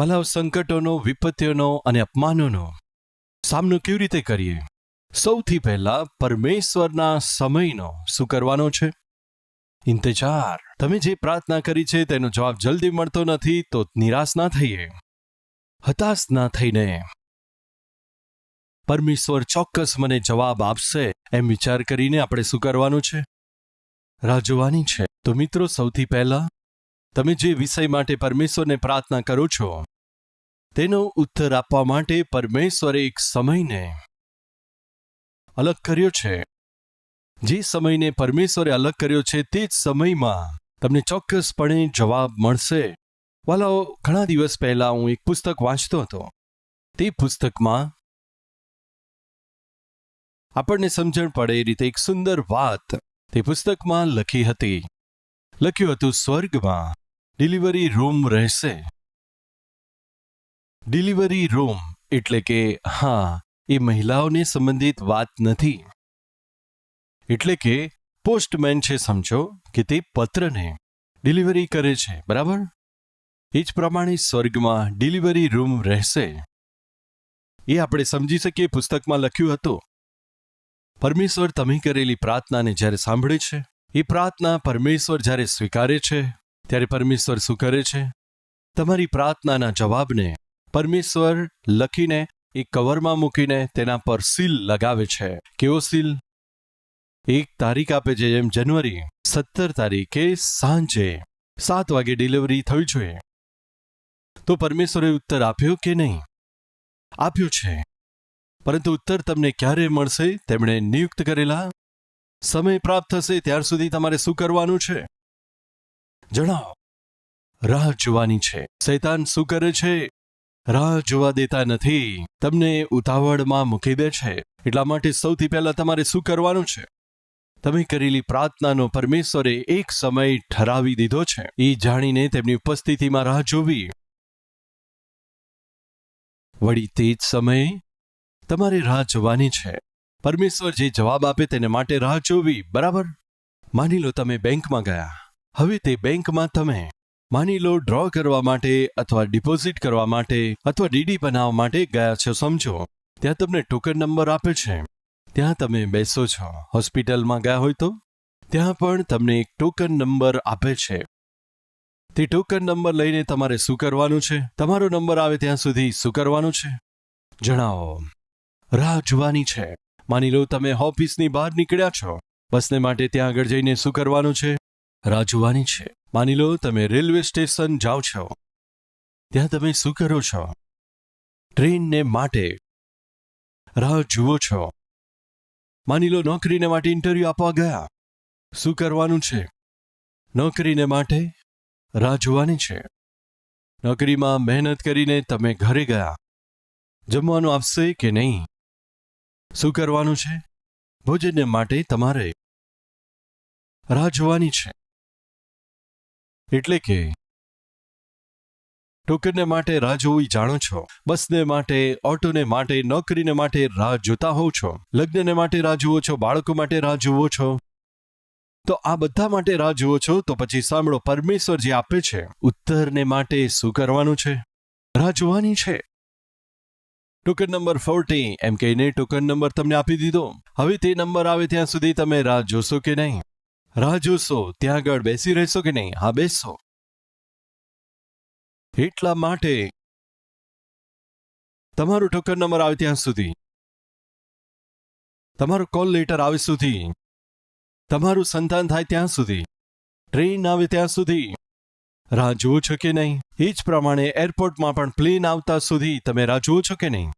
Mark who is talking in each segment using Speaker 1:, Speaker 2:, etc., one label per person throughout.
Speaker 1: વાલાઓ સંકટોનો, વિપત્તિઓનો અને અપમાનોનો સામનો કેવી રીતે કરીએ? સૌથી પહેલા પરમેશ્વરના સમયનો શું કરવાનો છે? ઇંતજાર. તમે જે પ્રાર્થના કરી છે તેનો જવાબ જલ્દી મળતો નથી તો નિરાશ ના થઈએ. હતાશ ના થઈને. પરમેશ્વર ચોક્કસ મને જવાબ આપશે એમ વિચાર કરીને આપણે શું કરવાનું છે? રાહ જોવાની છે. તો મિત્રો, સૌથી પહેલા તમે જે વિષય માટે પરમેશ્વરને પ્રાર્થના કરો છો તેનો ઉત્તર આપવા માટે પરમેશ્વરે એક સમયને અલગ કર્યો છે. જે સમયને પરમેશ્વરે અલગ કર્યો છે તે જ સમયમાં તમને ચોક્કસપણે જવાબ મળશે. વાલાઓ, ઘણા દિવસ પહેલા હું એક પુસ્તક વાંચતો હતો. તે પુસ્તકમાં આપણને સમજણ પડે એ રીતે એક સુંદર વાત તે પુસ્તકમાં લખી હતી. લખ્યું હતું, સ્વર્ગમાં ડિલિવરી રૂમ રહેશે. ડિલિવરી રૂમ એટલે કે, હા, એ મહિલાઓને સંબંધિત વાત નથી. એટલે કે પોસ્ટમેન છે સમજો કે તે પત્રને ડિલિવરી કરે છે, બરાબર? એ જ પ્રમાણે સ્વર્ગમાં ડિલિવરી રૂમ રહેશે. એ આપણે સમજી શકીએ પુસ્તકમાં લખ્યું હતું. પરમેશ્વર તમે કરેલી પ્રાર્થનાને જ્યારે સાંભળે છે, એ પ્રાર્થના પરમેશ્વર જ્યારે સ્વીકારે છે, ત્યારે પરમેશ્વર શું કરે છે? તમારી પ્રાર્થનાના જવાબને પરમેશ્વર લખીને એ કવરમાં મૂકીને તેના પર સીલ લગાવે છે. કેવો સીલ? એક તારીખ આપે છે જેમ જનવરી સત્તર તારીખે સાંજે સાત વાગે ડિલિવરી થવી જોઈએ. તો પરમેશ્વરે ઉત્તર આપ્યો કે નહીં? આપ્યો છે. પરંતુ ઉત્તર તમને ક્યારે મળશે? તેમણે નિયુક્ત કરેલા. સમય પ્રાપ્ત થશે ત્યાર સુધી તમારે શું કરવાનું છે? જણાવો. રાહ જોવાની છે. શૈતાન શું કરે છે? રાહ જોવા દેતા નથી. તમને ઉતાવળમાં મૂકી દે છે. એટલા માટે સૌથી પહેલા તમારે શું કરવાનું છે? તમે કરેલી પ્રાર્થનાનો પરમેશ્વરે એક સમય ઠરાવી દીધો છે. એ જાણીને તેમની ઉપસ્થિતિમાં રાહ જોવી. વળી તે જ સમયે તમારે રાહ જોવાની છે. પરમેશ્વર જે જવાબ આપે તેને માટે રાહ જોવી. બરાબર? માની લો તમે બેંકમાં ગયા. હવે તે બેંકમાં તમે માની લો ડ્રો કરવા માટે અથવા ડિપોઝિટ કરવા માટે અથવા ડીડી બનાવવા માટે ગયા છો, સમજો. ત્યાં તમને ટોકન નંબર આપે છે. ત્યાં તમે બેસો છો. હોસ્પિટલમાં ગયા હોય તો? ત્યાં પણ તમને એક ટોકન નંબર આપે છે. તે ટોકન નંબર લઈને તમારે શું કરવાનું છે? તમારો નંબર આવે ત્યાં સુધી શું કરવાનું છે? જણાવો. રાહ જોવાની છે. માની લો, તમે ઓફિસની બહાર નીકળ્યા છો. બસને માટે ત્યાં આગળ જઈને શું કરવાનું છે? રાહ જોવાની છે. માની લો તમે રેલવે સ્ટેશન જાઓ છો. ત્યાં તમે શું કરો છો? ટ્રેનને માટે રાહ જુઓ છો. માની લો નોકરીને માટે ઇન્ટરવ્યૂ આપવા ગયા. શું કરવાનું છે? નોકરીને માટે રાહ જોવાની છે. નોકરીમાં મહેનત કરીને તમે ઘરે ગયા. જમવાનું આપશે કે નહીં? શું કરવાનું છે? ભોજનને માટે તમારે રાહ જોવાની છે. એટલે કે ટોકનને માટે રાહ જોવી જાણો છો, બસને માટે, ઓટોને માટે, નોકરીને માટે રાહ જોતા હોવ છો, લગ્નને માટે રાહ જુઓ છો, બાળકો માટે રાહ જુઓ છો? તો આ બધા માટે રાહ જુઓ છો તો પછી સાંભળો, પરમેશ્વર જે આપે છે, ઉત્તરને માટે શું કરવાનું છે? રાહ જોવાની છે. ટોકન નંબર ફોર્ટી એમ કહીને ટોકન નંબર તમને આપી દીધો. હવે તે નંબર આવે ત્યાં સુધી તમે રાહ જોશો કે નહીં? રાહ જોશો, ત્યાં આગળ બેસી રહેશો કે નહીં? હા બેસો એટલા માટે તમારું ટોકન નંબર આવે ત્યાં સુધી. તમારું કોલ લેટર આવે સુધી. તમારું સંતાન થાય ત્યાં સુધી. ટ્રેન આવે ત્યાં સુધી. રાહ જુઓ છો કે નહીં? એ જ પ્રમાણે એરપોર્ટમાં પણ પ્લેન આવતા સુધી તમે રાહ જુઓ છો કે નહીં?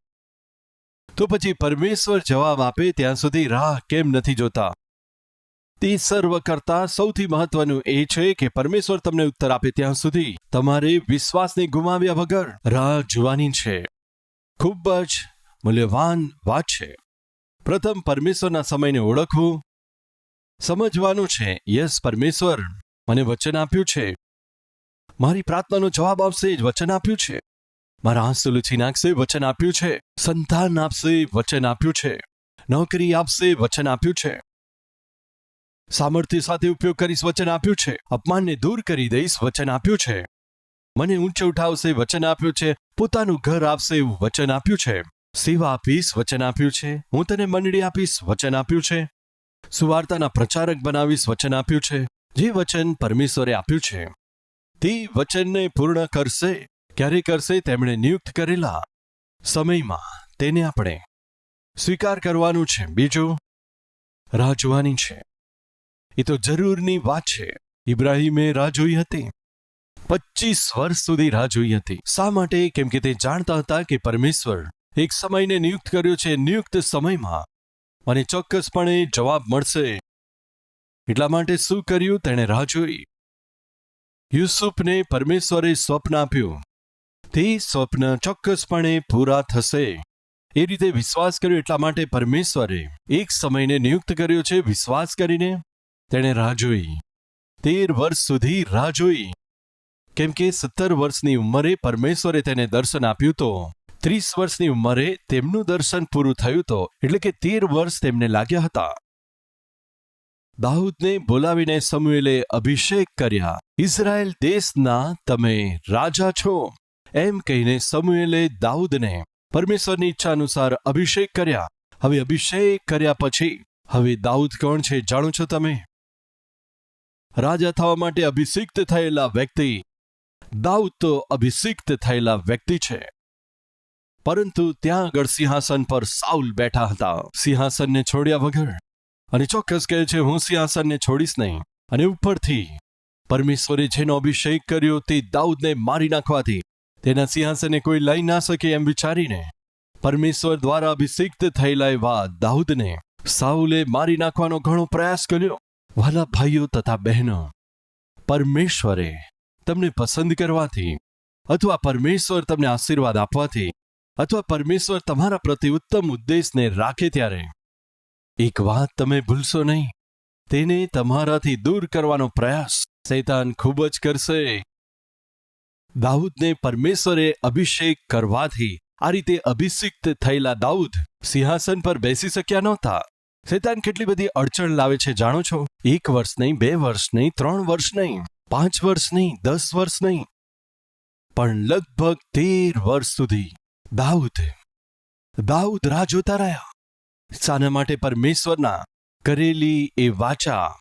Speaker 1: તો પછી પરમેશ્વર જવાબ આપે ત્યાં સુધી રાહ કેમ નથી જોતા? તે સર્વ કરતા સૌથી મહત્વનું એ છે કે પરમેશ્વર તમને ઉત્તર આપે ત્યાં સુધી તમારે વિશ્વાસને ગુમાવ્યા વગર રાહ જોવાની છે. ખૂબ જ મૂલ્યવાન વાત છે. પ્રથમ પરમેશ્વરના સમયને ઓળખવું સમજવાનું છે. યસ, પરમેશ્વર મને વચન આપ્યું છે. મારી પ્રાર્થનાનો જવાબ આપશે, જ વચન આપ્યું છે. મારા આંસુ લૂછી નાખશે વચન આપ્યું છે. સંતાન આપશે, વચન આપ્યું છે. નોકરી આપશે, વચન આપ્યું છે. સામર્થ્ય સાથે ઉપયોગ કરીશ વચન આપ્યું છે. અપમાનને દૂર કરી દઈશ વચન આપ્યું છે. મને ઊંચે ઉઠાવશે, વચન આપ્યું છે. પોતાનું ઘર આપશે એવું વચન આપ્યું છે. સેવા આપીશ વચન આપ્યું છે. હું તને મંડળી આપીશ વચન આપ્યું છે. સુવાર્તાના પ્રચારક બનાવીશ વચન આપ્યું છે. જે વચન પરમેશ્વરે આપ્યું છે, તે વચનને પૂર્ણ કરશે. ક્યારે કરશે તેમણે નિયુક્ત કરેલા સમયમાં તેને આપણે સ્વીકાર કરવાનું છે. બીજું, રાહ જોવાની છે. એ તો જરૂરની વાત છે. ઇબ્રાહીમે રાહ જોઈ હતી. પચીસ વર્ષ સુધી રાહ જોઈ હતી. શા માટે? કેમ કે તે જાણતા હતા કે પરમેશ્વર એક સમયને નિયુક્ત કર્યો છે નિયુક્ત સમયમાં. મને ચોક્કસપણે જવાબ મળશે. એટલા માટે શું કર્યું? તેણે રાહ જોઈ. યુસુફને પરમેશ્વરે સ્વપ્ન આપ્યું. તે સ્વપ્ન ચોક્કસપણે પૂરા થશે. એ રીતે વિશ્વાસ કર્યો એટલા માટે પરમેશ્વરે એક સમયને નિયુક્ત કર્યો છે. વિશ્વાસ કરીને તેણે રાહ જોઈ. તેર વર્ષ સુધી રાહ જોઈ. કેમ કે સત્તર વર્ષની ઉંમરે પરમેશ્વરે તેને દર્શન આપ્યું તો, ત્રીસ વર્ષની ઉંમરે તેમનું દર્શન પૂરું થયું તો, એટલે કે તેર વર્ષ તેમને લાગ્યા હતા. દાઉદને બોલાવીને સમુએલે અભિષેક કર્યા, ઇઝરાયલ દેશના તમે રાજા છો. એમ કહીને સમુએલે દાઉદને પરમેશ્વરની ઈચ્છા અનુસાર અભિષેક કર્યા. હવે અભિષેક કર્યા પછી, હવે દાઉદ કોણ છે જાણો છો તમે? રાજા થવા માટે અભિષિક્ત થયેલા વ્યક્તિ. દાઉદ તો અભિષિક્ત થયેલા વ્યક્તિ છે. પરંતુ ત્યાં આગળ સિંહાસન પર સાઉલ બેઠા હતા. સિંહાસનને છોડ્યા વગર. અને ચોક્કસ કહે છે, હું સિંહાસનને છોડીશ નહીં. અને ઉપરથી પરમેશ્વરે જેનો અભિષેક કર્યો તે દાઉદને મારી નાખવાથી. તેના સિંહાસને કોઈ લઈ ના શકે એમ વિચારીને પરમેશ્વર દ્વારા અભિષિક્ત થયેલા એવા દાઉદને સાઉલે મારી નાખવાનો ઘણો પ્રયાસ કર્યો. વાલા ભાઈઓ તથા બહેનો, પરમેશ્વરે તમને પસંદ કરવાથી અથવા પરમેશ્વર તમને આશીર્વાદ આપવાથી અથવા પરમેશ્વર તમારા પ્રતિ ઉત્તમ ઉદ્દેશને રાખે ત્યારે એક વાત તમે ભૂલશો નહીં. તેને તમારાથી દૂર કરવાનો પ્રયાસ શૈતાન ખૂબ જ કરશે. દાઉદને પરમેશ્વરે અભિષેક કરવાથી આ રીતે અભિષિક્ત થયેલા દાઉદ સિંહાસન પર બેસી શક્યા નહોતા. શૈતાન કેટલી બધી અડચણ લાવે છે જાણો છો? એક વર્ષ નહીં, બે વર્ષ નહીં, ત્રણ વર્ષ નહીં, પાંચ વર્ષ નહીં, દસ વર્ષ નહીં. પણ લગભગ તેર વર્ષ સુધી દાઉદ દાઉદ રાહ જોતા રહ્યા. શાના માટે પરમેશ્વરના કરેલી એ વાચા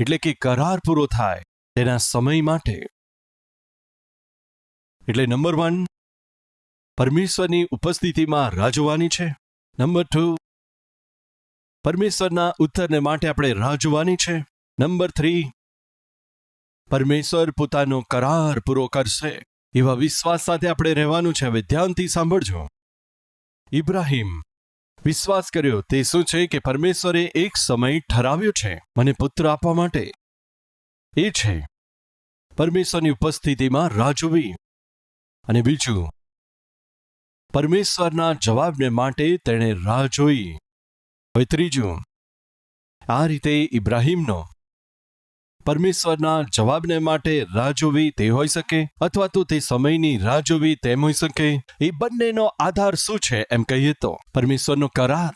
Speaker 1: એટલે કે કરાર પૂરો થાય તેના સમય માટે. એટલે નંબર વન, પરમેશ્વરની ઉપસ્થિતિમાં રાહ જોવાની છે. નંબર ટુ પરમેશ્વરના ઉત્તરને માટે આપણે રાહ જોવાની છે. નંબર થ્રી, પરમેશ્વર પોતાનો કરાર પૂરો કરશે. એવા વિશ્વાસ સાથે આપણે રહેવાનું છે. હવે ધ્યાનથી સાંભળજો. ઇબ્રાહિમ, વિશ્વાસ કર્યો. તે શું છે કે પરમેશ્વરે એક સમય ઠરાવ્યો છે મને પુત્ર આપવા માટે? એ છે. પરમેશ્વરની ઉપસ્થિતિમાં રાહ જોવી. અને બીજું, પરમેશ્વરના જવાબને માટે તેણે રાહ જોઈ. હવે ત્રીજું, આ રીતે ઇબ્રાહિમનો પરમેશ્વરના જવાબને માટે રાહ જોવી તે હોઈ શકે અથવા તો તે સમયની રાહ જોવી તેમ હોઈ શકે? એ બંનેનો આધાર શું છે એમ કહીએ તો, પરમેશ્વરનો કરાર.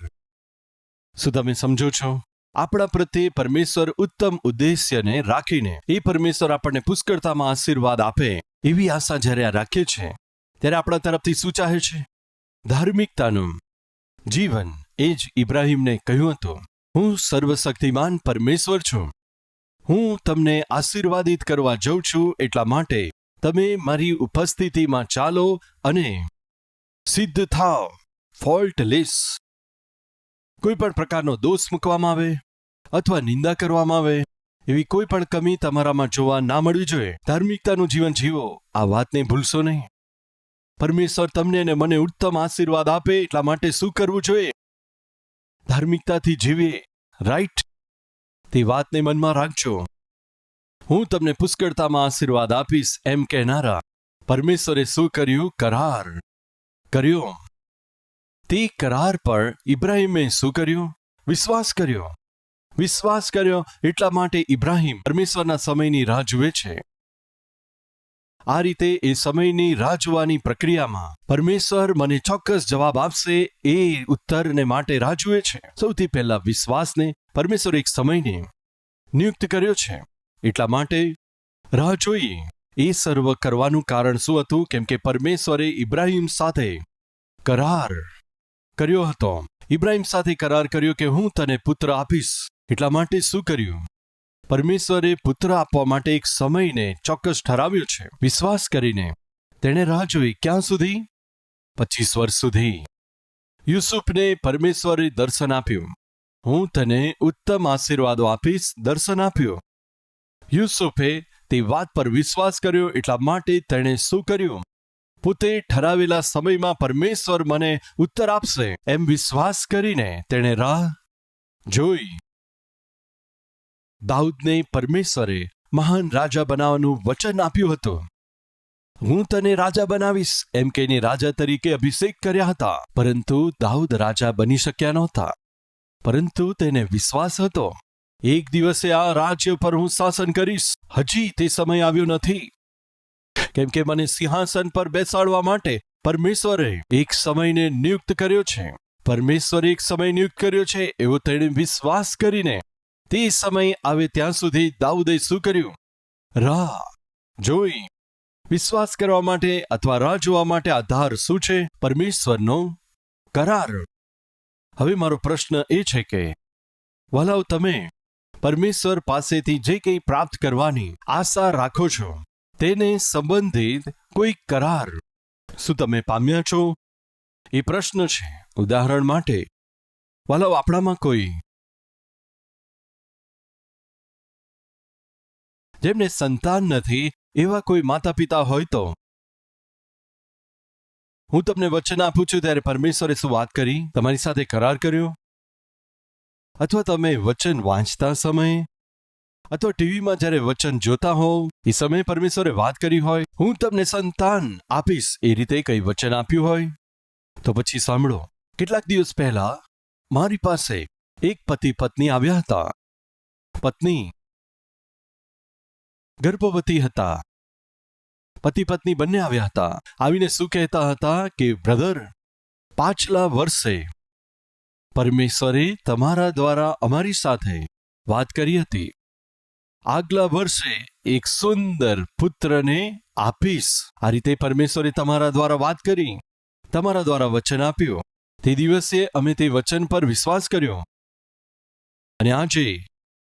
Speaker 1: શું તમે સમજો છો? આપણા પ્રત્યે પરમેશ્વર ઉત્તમ ઉદ્દેશ્યને રાખીને એ પરમેશ્વર આપણને પુષ્કળતામાં આશીર્વાદ આપે એવી આશા જ્યારે આ રાખીએ છે ત્યારે આપણા તરફથી શું ચાહે છે? ધાર્મિકતાનું જીવન. એ જ ઇબ્રાહિમને કહ્યું હતું, હું સર્વશક્તિમાન પરમેશ્વર છું. હું તમને આશીર્વાદિત કરવા જઉં છું એટલા માટે તમે મારી ઉપસ્થિતિમાં ચાલો અને સિદ્ધ થાવ ફોલ્ટલેસ. કોઈ પણ પ્રકારનો દોષ મૂકવામાં આવે અથવા નિંદા કરવામાં આવે, એવી કોઈ પણ કમી તમારામાં જોવા ના મળવી જોઈએ. ધાર્મિકતાનું જીવન જીવો, આ વાતને ભૂલશો નહીં. પરમેશ્વર તમને અને મને ઉત્તમ આશીર્વાદ આપે એટલા માટે શું કરવું જોઈએ? ધાર્મિકતાથી જીવીએ. રાઈટ તે વાતને મનમાં રાખજો. હું તમને પુષ્કળતામાં આશીર્વાદ આપીશ એમ કહેનારા. પરમેશ્વરે શું કર્યું? કરાર. કર્યો. તે કરાર પર ઇબ્રાહીમે શું કર્યું? વિશ્વાસ કર્યો. વિશ્વાસ કર્યો એટલા માટે ઇબ્રાહીમ પરમેશ્વરના સમયની રાહ જુએ છે. આ રીતે એ સમયની રાહ જોવાની પ્રક્રિયામાં પરમેશ્વર મને ચોક્કસ જવાબ આપશે એ ઉત્તરને માટે રાહ જુએ છે. સૌથી પહેલા વિશ્વાસને પરમેશ્વર એક સમયને નિયુક્ત કર્યો છે. એટલા માટે રાહ જોઈએ. એ સર્વ કરવાનું કારણ શું હતું? કેમ કે પરમેશ્વરે ઇબ્રાહિમ સાથે કરાર કર્યો હતો. ઇબ્રાહિમ સાથે કરાર કર્યો કે હું તને પુત્ર આપીશ. એટલા માટે શું કર્યું? પરમેશ્વરે પુત્ર આપવા માટે એક સમયને ચોક્કસ ઠરાવ્યો છે. વિશ્વાસ કરીને તેણે રાહ જોઈ ક્યાં સુધી? પચીસ વર્ષ સુધી. યુસુફને પરમેશ્વરે દર્શન આપ્યું. હું તને ઉત્તમ આશીર્વાદો આપીશ, દર્શન આપ્યું. યુસુફે તે વાત પર વિશ્વાસ કર્યો એટલા માટે તેણે શું કર્યું? પોતે ઠરાવેલા સમયમાં પરમેશ્વર મને ઉત્તર આપશે. એમ વિશ્વાસ કરીને તેણે રાહ જોઈ. દાઉદને પરમેશ્વરે મહાન રાજા બનાવવાનું વચન આપ્યું હતું. હું તને રાજા બનાવીશ, એમ કહીને રાજા તરીકે અભિષેક કર્યા હતા. પરંતુ દાઉદ રાજા બની શક્યા નહોતા. પરંતુ તેને વિશ્વાસ હતો. એક દિવસે આ રાજ્ય પર હું શાસન કરીશ. હજી તે સમય આવ્યો નથી. કેમ કે મને સિંહાસન પર બેસાડવા માટે પરમેશ્વરે એક સમયને નિયુક્ત કર્યો છે. પરમેશ્વરે એક સમય નિયુક્ત કર્યો છે, એવો તેણે વિશ્વાસ કરીને તે સમય આવે ત્યાં સુધી દાઉદે શું કર્યું? રાહ જોઈ. વિશ્વાસ કરવા માટે અથવા રાહ જોવા માટે આધાર શું છે? પરમેશ્વરનો કરાર. હવે મારો પ્રશ્ન એ છે કે, વલાવ તમે પરમેશ્વર પાસેથી જે કંઈ પ્રાપ્ત કરવાની આશા રાખો છો, તેને સંબંધિત કોઈ કરાર શું તમે પામ્યા છો? એ પ્રશ્ન છે ઉદાહરણ માટે. વલાવ, આપણામાં કોઈ જેમને સંતાન નથી, એવા કોઈ માતા પિતા હોય તો? હું તમને વચન આપું છું ત્યારે પરમેશ્વરે શું વાત કરી? તમારી સાથે કરાર કર્યો? અથવા તમે વચન વાંચતા સમયે? અથવા ટીવીમાં જ્યારે વચન જોતા હોવ, એ સમયે પરમેશ્વરે વાત કરી હોય? હું તમને સંતાન આપીશ, એ રીતે કંઈ વચન આપ્યું હોય? તો પછી સાંભળો, કેટલાક દિવસ પહેલા મારી પાસે એક પતિ પત્ની આવ્યા હતા. પત્ની ગર્ભવતી હતા. પતિ પત્ની બંને આવ્યા હતા. આવીને શું કહેતા હતા કે, બ્રધર, પાછલા વર્ષે પરમેશ્વરે તમારા દ્વારા અમારી સાથે વાત કરી હતી. આગલા વર્ષે એક સુંદર પુત્રને આપીશ. આ રીતે પરમેશ્વરે તમારા દ્વારા વાત કરી. તમારા દ્વારા વચન આપ્યું. તે દિવસે અમે તે વચન પર વિશ્વાસ કર્યો. અને આજે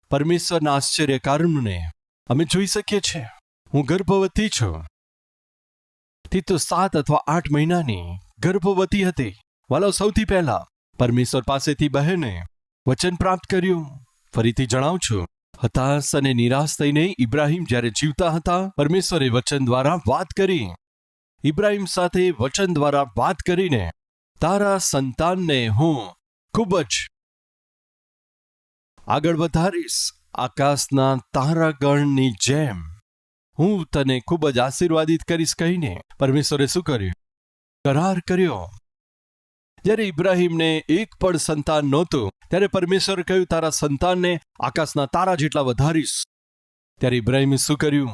Speaker 1: પરમેશ્વરના આશ્ચર્ય કારણને અમે જોઈ શકીએ છીએ. હું ગર્ભવતી છું. તે તો સાત અથવા આઠ મહિનાની ગર્ભવતી હતી. વાલો, સૌથી પહેલા પરમેશ્વર પાસેથી બહેને વચન પ્રાપ્ત કર્યું. ફરીથી જણાવું છું. હતાશ અને નિરાશ થઈને ઇબ્રાહિમ જ્યારે જીવતા હતા, પરમેશ્વરે વચન દ્વારા વાત કરી. ઇબ્રાહિમ સાથે વચન દ્વારા વાત કરીને, તારા સંતાનને હું ખૂબ જ આગળ વધારીશ. આકાશના તારાગણની જેમ. હું તને ખૂબ જ આશીર્વાદિત કરીશ કહીને પરમેશ્વરે શું કર્યું? કરાર કર્યો. જ્યારે ઇબ્રાહીમને એક પણ સંતાન નહોતું, ત્યારે પરમેશ્વરે કહ્યું, તારા સંતાનને આકાશના તારા જેટલા વધારીશ. ત્યારે ઇબ્રાહિમે શું કર્યું?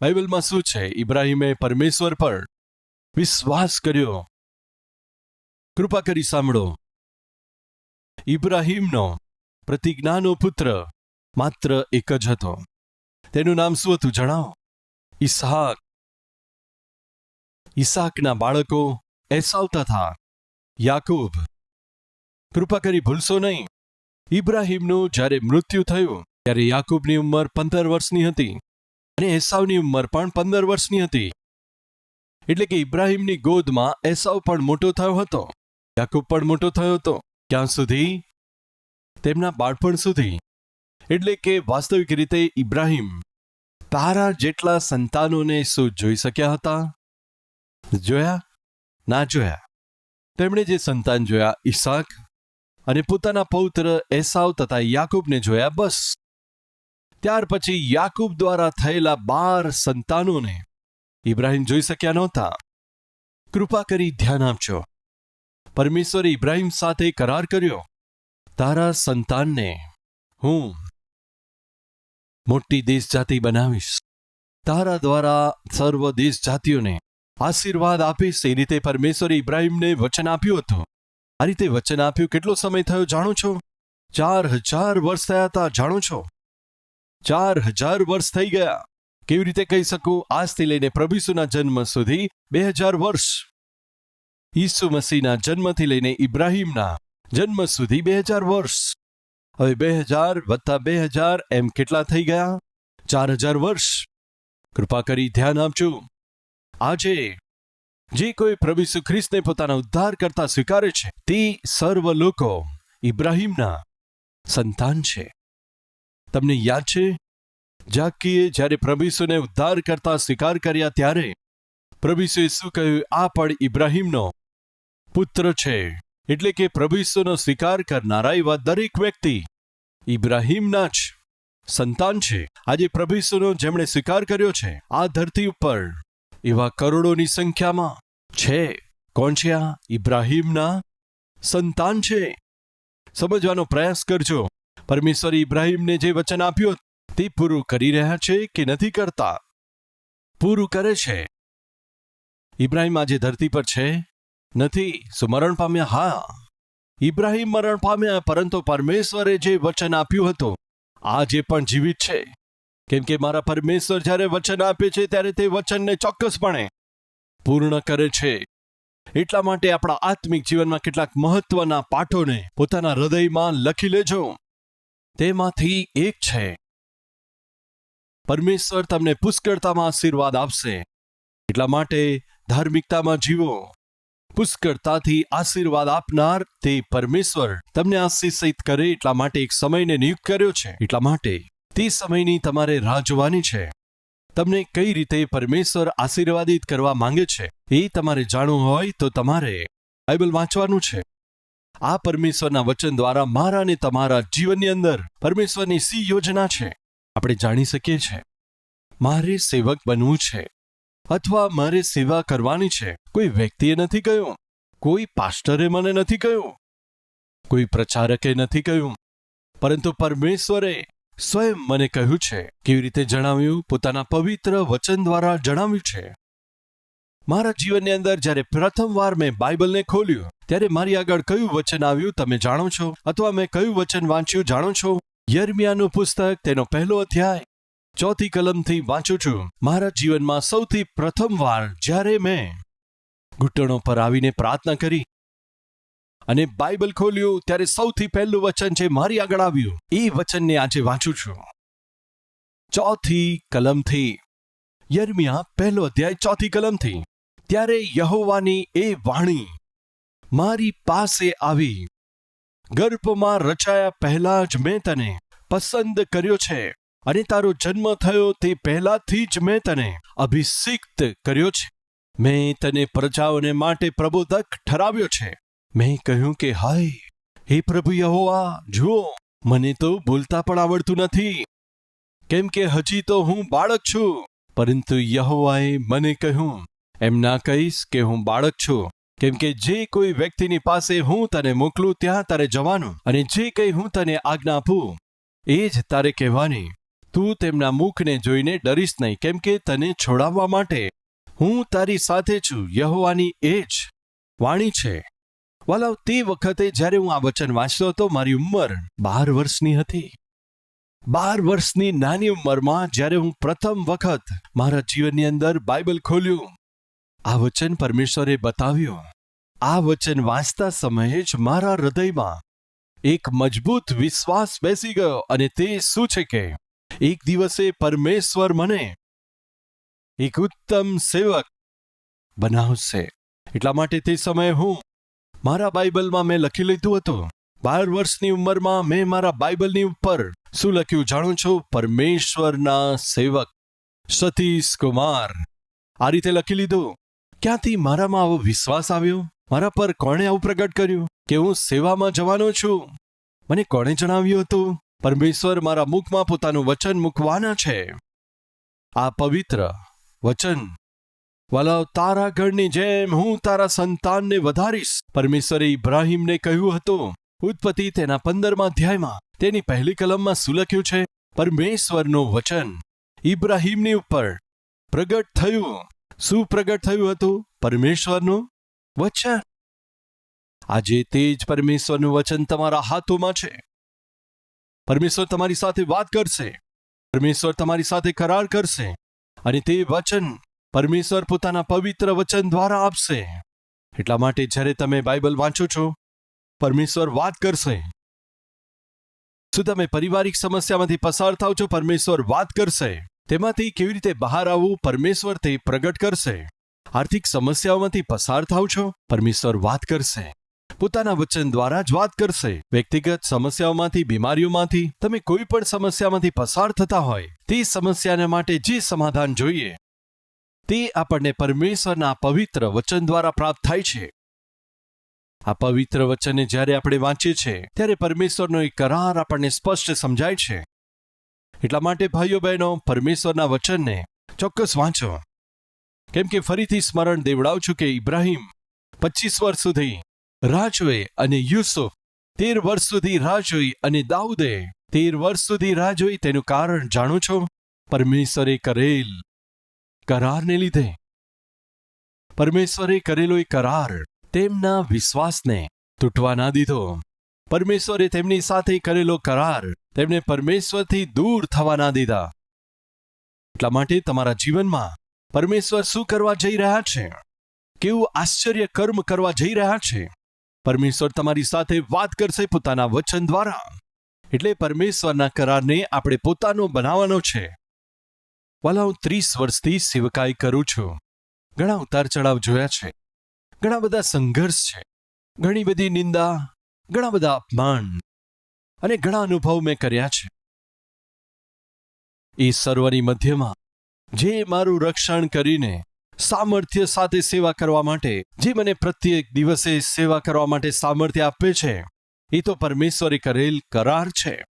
Speaker 1: બાઇબલમાં શું છે? ઇબ્રાહીમે પરમેશ્વર પર વિશ્વાસ કર્યો. કૃપા કરી સાંભળો. ઇબ્રાહીમનો પ્રતિજ્ઞાનો પુત્ર માત્ર એક જ હતો. તેનું નામ શું હતું જણાવો? ઈસહાક. ઈસાકના બાળકો એસાવ તથા યાકૂબ. કૃપા કરી ભૂલશો નહીં. ઇબ્રાહીમનું જ્યારે મૃત્યુ થયું, ત્યારે યાકૂબની ઉંમર પંદર વર્ષની હતી અને એસાવની ઉંમર પણ પંદર વર્ષની હતી. એટલે કે ઇબ્રાહીમની ગોદમાં એસાવ પણ મોટો થયો હતો. યાકૂબ પણ મોટો થયો હતો. ક્યાં સુધી? તેમના બાળપણ સુધી. એટલે કે વાસ્તવિક રીતે ઇબ્રાહિમ તારા જેટલા સંતાનોને શું જોઈ શક્યા હતા? જોયા? ના જોયા. તેમણે જે સંતાન જોયા, ઈસાક, અને પોતાના પૌત્ર એસાવ તથા યાકૂબને જોયા, બસ. ત્યાર પછી યાકૂબ દ્વારા થયેલા બાર સંતાનોને ઇબ્રાહિમ જોઈ શક્યા નહોતા. કૃપા કરી ધ્યાન આપજો. પરમેશ્વરે ઇબ્રાહિમ સાથે કરાર કર્યો. તારા સંતાનને હું મોટી દેશ જાતિ બનાવીશ. તારા દ્વારા સર્વ દેશ જાતિઓને આશીર્વાદ આપીશ. એ રીતે પરમેશ્વરે ઇબ્રાહીમને વચન આપ્યું હતું. આ રીતે વચન આપ્યું કેટલો સમય થયો જાણો છો? ચાર હજાર વર્ષ થયા હતા, જાણો છો? ચાર હજાર વર્ષ થઈ ગયા. કેવી રીતે કહી શકું? આજથી લઈને પ્રભુસુના જન્મ સુધી બે હજાર વર્ષ. ઈસુ મસીહના જન્મથી લઈને ઇબ્રાહીમના જન્મ સુધી બે હજાર વર્ષ. હવે બે હજાર વત્તા બે હજાર એમ કેટલા થઈ ગયા? ચાર હજાર વર્ષ. કૃપા કરી ધ્યાન આપજો. આજે જે કોઈ પ્રભુ ખ્રિસ્તને પોતાના ઉદ્ધાર કરતા સ્વીકારે છે, તે સર્વ લોકો ઇબ્રાહીમના સંતાન છે. તમને યાદ છે? જાકીએ જ્યારે પ્રભુસુને ઉદ્ધાર કરતા સ્વીકાર કર્યા ત્યારે પ્રભુસુએ શું કહ્યું? આ પણ ઇબ્રાહીમનો પુત્ર છે. એટલે કે પ્રભુ ઈસુનો સ્વીકાર કરનારા એવા દરેક વ્યક્તિ ઇબ્રાહીમના જ સંતાન છે. આજે પ્રભુ ઈસુનો જેમણે સ્વીકાર કર્યો છે, આ ધરતી ઉપર એવા કરોડોની સંખ્યામાં છે. કોણ છે આ? ઇબ્રાહીમના સંતાન છે. સમજવાનો પ્રયાસ કરજો. પરમેશ્વર ઇબ્રાહીમને જે વચન આપ્યું તે પૂરું કરી રહ્યા છે કે નથી કરતા? પૂરું કરે છે. ઇબ્રાહીમ આજે ધરતી પર છે. નથી, સુમરણ પામ્યા, હા. ઇબ્રાહીમ મરણ પામ્યા, પરંતુ પરમેશ્વરે જે વચન આપ્યું હતું આજે પણ જીવિત છે, કેમ કે મારા પરમેશ્વર જ્યારે વચન આપે છે, ત્યારે તે વચનને ચોક્કસપણે પૂર્ણ કરે છે. એટલા માટે આપણા આત્મિક જીવનમાં કેટલાક મહત્વના પાઠોને પોતાના હૃદયમાં લખી લેજો. તેમાંથી એક છે, પરમેશ્વર તમને પુષ્કળતામાં આશીર્વાદ આપશે. એટલા માટે ધાર્મિકતામાં જીવો. પુષ્કળતાથી આશીર્વાદ આપનાર તે પરમેશ્વર. તમને આશીષિત કરે એટલા માટે એક સમયને નિયુક્ત કર્યો છે. એટલા માટે તે સમયની તમારે રાહ જોવાની છે. તમને કઈ રીતે પરમેશ્વર આશીર્વાદિત કરવા માંગે છે એ તમારે જાણવું હોય તો તમારે બાઇબલ વાંચવાનું છે. આ પરમેશ્વરના વચન દ્વારા મારા અને તમારા જીવનની અંદર પરમેશ્વરની સી યોજના છે? આપણે જાણી શકીએ છીએ મારે સેવક બનવું છે. અથવા મારે સેવા કરવાની છે? કોઈ વ્યક્તિએ નથી કહ્યું. કોઈ પાસ્ટરે મને નથી કહ્યું. કોઈ પ્રચારકે નથી કહ્યું. પરંતુ પરમેશ્વરે સ્વયં મને કહ્યું છે, કેવી રીતે જણાવ્યું? પોતાના પવિત્ર વચન દ્વારા જણાવ્યું છે. મારા જીવનની અંદર જ્યારે પ્રથમવાર મેં બાઇબલને ખોલ્યું, ત્યારે મારી આગળ કયું વચન આવ્યું તમે જાણો છો? અથવા મેં કયું વચન વાંચ્યું જાણો છો? યર્મિયાનું પુસ્તક, તેનો પહેલો અધ્યાય. ચોથી કલમથી વાંચું છું. મારા જીવનમાં સૌથી પ્રથમવાર જ્યારે મેં ઘૂંટણો પર આવીને પ્રાર્થના કરી અને બાઇબલ ખોલ્યું, ત્યારે સૌથી પહેલું વચન છે મારી આગળ આવ્યું. એ વચનને આજે વાંચું છું. ચોથી કલમથી. યર્મિયા પહેલો અધ્યાય, ચોથી કલમથી. ત્યારે યહોવાની એ વાણી મારી પાસે આવી. ગર્ભમાં રચાયા પહેલા જ મેં તને પસંદ કર્યો છે. અને તારો જન્મ થયો તે પહેલાથી જ મેં તને અભિષિક્ત કર્યો છે. મેં તને પ્રજાઓને માટે પ્રબોધક ઠરાવ્યો છે. મેં કહ્યું કે, હાય, હે પ્રભુ યહોવા, જુઓ, મને તો બોલતા પણ આવડતું નથી. કેમ કે હજી તો હું બાળક છું. પરંતુ યહોવાએ મને કહ્યું, એમ ના કહીશ કે હું બાળક છું. કેમ કે જે કોઈ વ્યક્તિની પાસે હું તને મોકલું, ત્યાં તારે જવાનું. અને જે કંઈ હું તને આજ્ઞા આપું, એ જ તારે કહેવાની. તું તેમના મુખને જોઈને ડરીશ નહીં, કેમ કે તને છોડાવવા માટે હું તારી સાથે છું, યહોવાની એ જ વાણી છે. વાલાવ, તે વખતે જ્યારે હું આ વચન વાંચતો હતો, મારી ઉંમર બાર વર્ષની હતી. બાર વર્ષની નાની ઉંમરમાં જ્યારે હું પ્રથમ વખત મારા જીવનની અંદર બાઇબલ ખોલ્યું, આ વચન પરમેશ્વરે બતાવ્યું. આ વચન વાંચતા સમયે જ મારા હૃદયમાં એક મજબૂત વિશ્વાસ બેસી ગયો અને તે શું છે કે એક દિવસે પરમેશ્વર મને એક ઉત્તમ સેવક બનાવશે. એટલા માટે તે સમયે હું મારા બાઇબલમાં મેં લખી લીધું હતું. બાર વર્ષની ઉંમરમાં મેં મારા બાઇબલની ઉપર શું લખ્યું જાણું છું? પરમેશ્વરના સેવક સતીશ કુમાર. આ રીતે લખી લીધું. ક્યાંથી મારામાં આવો વિશ્વાસ આવ્યો? મારા પર કોણે આવું પ્રગટ કર્યું? કે હું સેવામાં જવાનો છું? મને કોણે જણાવ્યું હતું? પરમેશ્વર મારા મુખમાં પોતાનું વચન મૂકવાના છે. આ પવિત્ર વચન. વલાવ તારા ઘરની જેમ હું તારા સંતાનને વધારીશ. પરમેશ્વરે ઇબ્રાહીમને કહ્યું હતું, ઉત્પત્તિ તેના પંદરમા અધ્યાયમાં. તેની પહેલી કલમમાં શું લખ્યું છે? પરમેશ્વરનું વચન. ઇબ્રાહીમની ઉપર પ્રગટ થયું. શું પ્રગટ થયું હતું? પરમેશ્વરનું વચન. આજે તે જ પરમેશ્વરનું વચન તમારા હાથોમાં છે. પરમેશ્વર તમારી સાથે વાત કરશે. પરમેશ્વર તમારી સાથે કરાર કરશે. અને તે વચન પરમેશ્વર પોતાના પવિત્ર વચન દ્વારા આપશે. એટલા માટે જ્યારે તમે બાઇબલ વાંચો છો, પરમેશ્વર વાત કરશે. શું તમે પારિવારિક સમસ્યામાંથી પસાર થાવ છો, પરમેશ્વર વાત કરશે. તેમાંથી કેવી રીતે બહાર આવવું, પરમેશ્વર તે પ્રગટ કરશે. આર્થિક સમસ્યાઓમાંથી પસાર થાવ છો, પરમેશ્વર વાત કરશે. પોતાના વચન દ્વારા જ વાત કરશે. વ્યક્તિગત સમસ્યાઓમાંથી, બીમારીઓમાંથી, તમે કોઈ પણ સમસ્યામાંથી પસાર થતા હોય, તે સમસ્યાને માટે જે સમાધાન જોઈએ, તે આપણને પરમેશ્વરના પવિત્ર વચન દ્વારા પ્રાપ્ત થાય છે. આ પવિત્ર વચનને જ્યારે આપણે વાંચીએ છીએ, ત્યારે પરમેશ્વરનો એક કરાર આપણને સ્પષ્ટ સમજાય છે. એટલા માટે ભાઈઓ, બહેનો, પરમેશ્વરના વચનને ચોક્કસ વાંચો. કેમ કે ફરીથી સ્મરણ દેવડાવું છું કે ઇબ્રાહિમ પચીસ વર્ષ સુધી રાહ જોઈ અને યુસુફ. તેર વર્ષ સુધી રાહ જોઈ અને દાઉદે. તેર વર્ષ સુધી રાહ જોઈ, તેનું કારણ જાણો છો. પરમેશ્વરે કરેલ કરારને લીધે. પરમેશ્વરે કરેલો એ કરાર તેમના વિશ્વાસને તૂટવા ના દીધો. પરમેશ્વરે તેમની સાથે કરેલો કરાર તેમને પરમેશ્વરથી દૂર થવા ના દીધા. એટલા માટે તમારા જીવનમાં પરમેશ્વર શું કરવા જઈ રહ્યા છે? કેવું આશ્ચર્ય કર્મ કરવા જઈ રહ્યા છે? પરમેશ્વર તમારી સાથે વાત કરશે પોતાના વચન દ્વારા. એટલે પરમેશ્વરના કરારને આપણે પોતાનો બનાવવાનો છે. વાલા હું ત્રીસ વર્ષથી સેવકાઈ કરું છું. ઘણા ઉતાર ચડાવ જોયા છે. ઘણા બધા સંઘર્ષ છે. ઘણી બધી નિંદા, ઘણા બધા અપમાન અને ઘણા અનુભવ મેં કર્યા છે. એ સર્વની મધ્યમાં જે મારું રક્ષણ કરીને સામર્થ્ય સાથે સેવા કરવા માટે. જે મને પ્રત્યેક દિવસે સેવા કરવા માટે સામર્થ્ય આપે છે, એ તો પરમેશ્વરે કરેલ કરાર છે.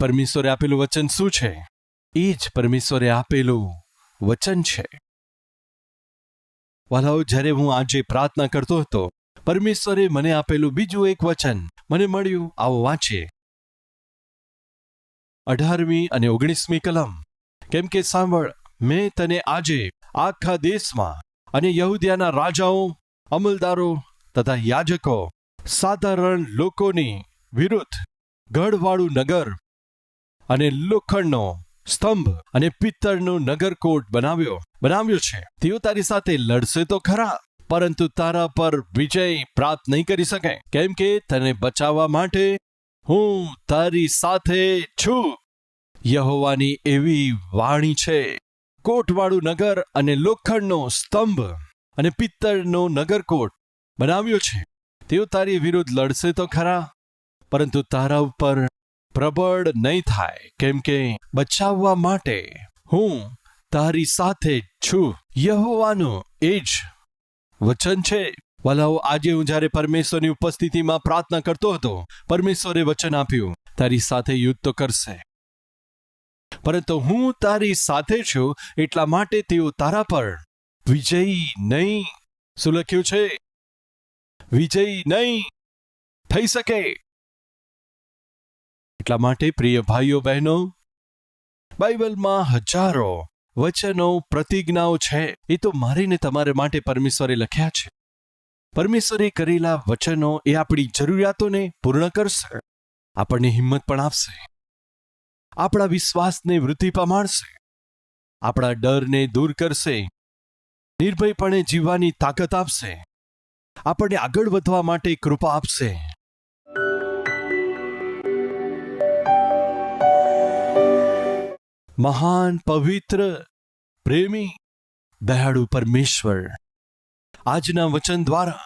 Speaker 1: પરમેશ્વરે આપેલું વચન શું છે? એ જ પરમેશ્વરે આપેલું વચન છે. વાલાઓ, જ્યારે હું આજે પ્રાર્થના કરતો હતો, પરમેશ્વરે મને આપેલું બીજું એક વચન મને મળ્યું, આવો વાંચીએ. અઢારમી અને ઓગણીસમી કલમ. કેમ કે સાંભળ, મેં તને આજે આખા દેશમાં અને યહૂદિયાના રાજાઓ, અમલદારો તથા યાજકો, સાધારણ લોકોની વિરુદ્ધ ગઢવાળું નગર અને લોખંડનો સ્તંભ અને પિત્તળનું નગરકોટ બનાવ્યો બનાવ્યો છે. તેઓ તારી સાથે લડશે તો ખરા, પરંતુ તારા પર વિજય પ્રાપ્ત નહીં કરી શકે. કેમ કે તને બચાવવા માટે હું તારી સાથે છું. યહોવાની એવી વાણી છે. કોટવાળું નગર અને લોખંડનો સ્તંભ અને પિત્તળનો નગરકોટ બનાવ્યો છે. તેઓ તારી વિરુદ્ધ લડશે તો ખરા, પરંતુ તારા ઉપર પ્રબળ નહીં થાય, કેમ કે બચાવવા માટે હું તારી સાથે છું. યહોવાનું એ જ વચન છે. વલાઓ, આજે હું જ્યારે પરમેશ્વરની ઉપસ્થિતિમાં પ્રાર્થના કરતો હતો, પરમેશ્વરે વચન આપ્યું, તારી સાથે યુદ્ધ તો કરશે. પરંતુ હું તારી સાથે છું એટલા માટે તેઓ તારા પર વિજયી નહીં. શું લખ્યું છે? વિજયી નહીં. થઈ શકે. એટલા માટે પ્રિય ભાઈઓ બહેનો, બાઇબલમાં હજારો વચનો, પ્રતિજ્ઞાઓ છે. એ તો મારીને તમારે માટે પરમેશ્વરે લખ્યા છે. પરમેશ્વરે કરેલા વચનો એ આપણી જરૂરિયાતોને પૂર્ણ કરશે. આપણને હિંમત પણ આપશે. આપણા વિશ્વાસને વૃદ્ધિ પમાડશે. આપણા ડરને દૂર કરશે. નિર્ભયપણે જીવવાની તાકાત આપશે. આપણને આગળ વધવા માટે કૃપા આપશે. મહાન, પવિત્ર, પ્રેમી, દયાળુ પરમેશ્વર. આજના વચન દ્વારા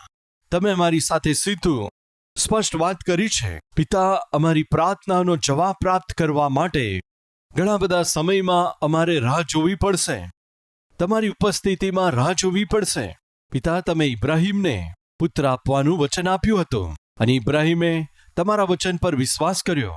Speaker 1: તમે મારી સાથે સીધું સ્પષ્ટ વાત કરી છે. પિતા અમારી પ્રાર્થનાનો જવાબ પ્રાપ્ત કરવા માટે ઘણા બધા સમયમાં અમારે રાહ જોવી પડશે. તમારી ઉપસ્થિતિમાં રાહ જોવી પડશે. પિતા, તમે ઇબ્રાહીમને પુત્ર આપવાનું વચન આપ્યું હતું અને ઇબ્રાહીમે તમારા વચન પર વિશ્વાસ કર્યો.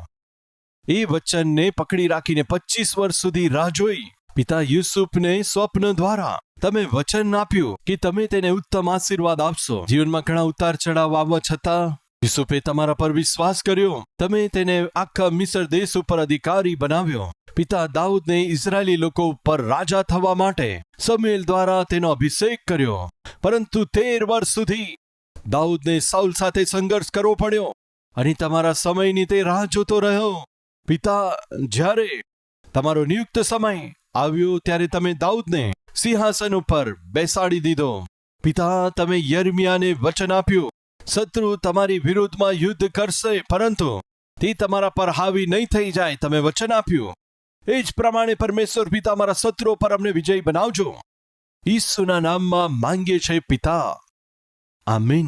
Speaker 1: એ વચનને પકડી રાખીને પચીસ વર્ષ સુધી રાહ જોઈ. પિતા યુસુફને સ્વપ્ન દ્વારા તમે વચન આપ્યું કે તમે તેને ઉત્તમ આશીર્વાદ આપશો. જીવનમાં ઘણા ઉતાર ચઢાવ આવવા છતાં યુસુફે તમારા પર વિશ્વાસ કર્યો. તમે તેને આખા મિસર દેશ ઉપર અધિકારી બનાવ્યો. પિતા દાઉદને ઇઝરાયેલી લોકો ઉપર રાજા થવા માટે સમેલ દ્વારા તેનો અભિષેક કર્યો. પરંતુ તેર વર્ષ સુધી દાઉદને સાઉલ સાથે સંઘર્ષ કરવો પડ્યો અને તમારા સમયની તે રાહ જોતો રહ્યો. પિતા, જ્યારે તમારો નિયુક્ત સમય આવ્યો ત્યારે તમે દાઉદને સિંહાસન ઉપર બેસાડી દીધો. પિતા, તમે યર્મિયાને વચન આપ્યું. શત્રુ તમારી વિરુદ્ધમાં યુદ્ધ કરશે, પરંતુ તે તમારા પર હાવી નહીં થઈ જાય, તમે વચન આપ્યું. એ જ પ્રમાણે પરમેશ્વર પિતા મારા શત્રુઓ પર અમને વિજય બનાવજો. ઈસુના નામમાં માંગીએ છે પિતા. આમીન.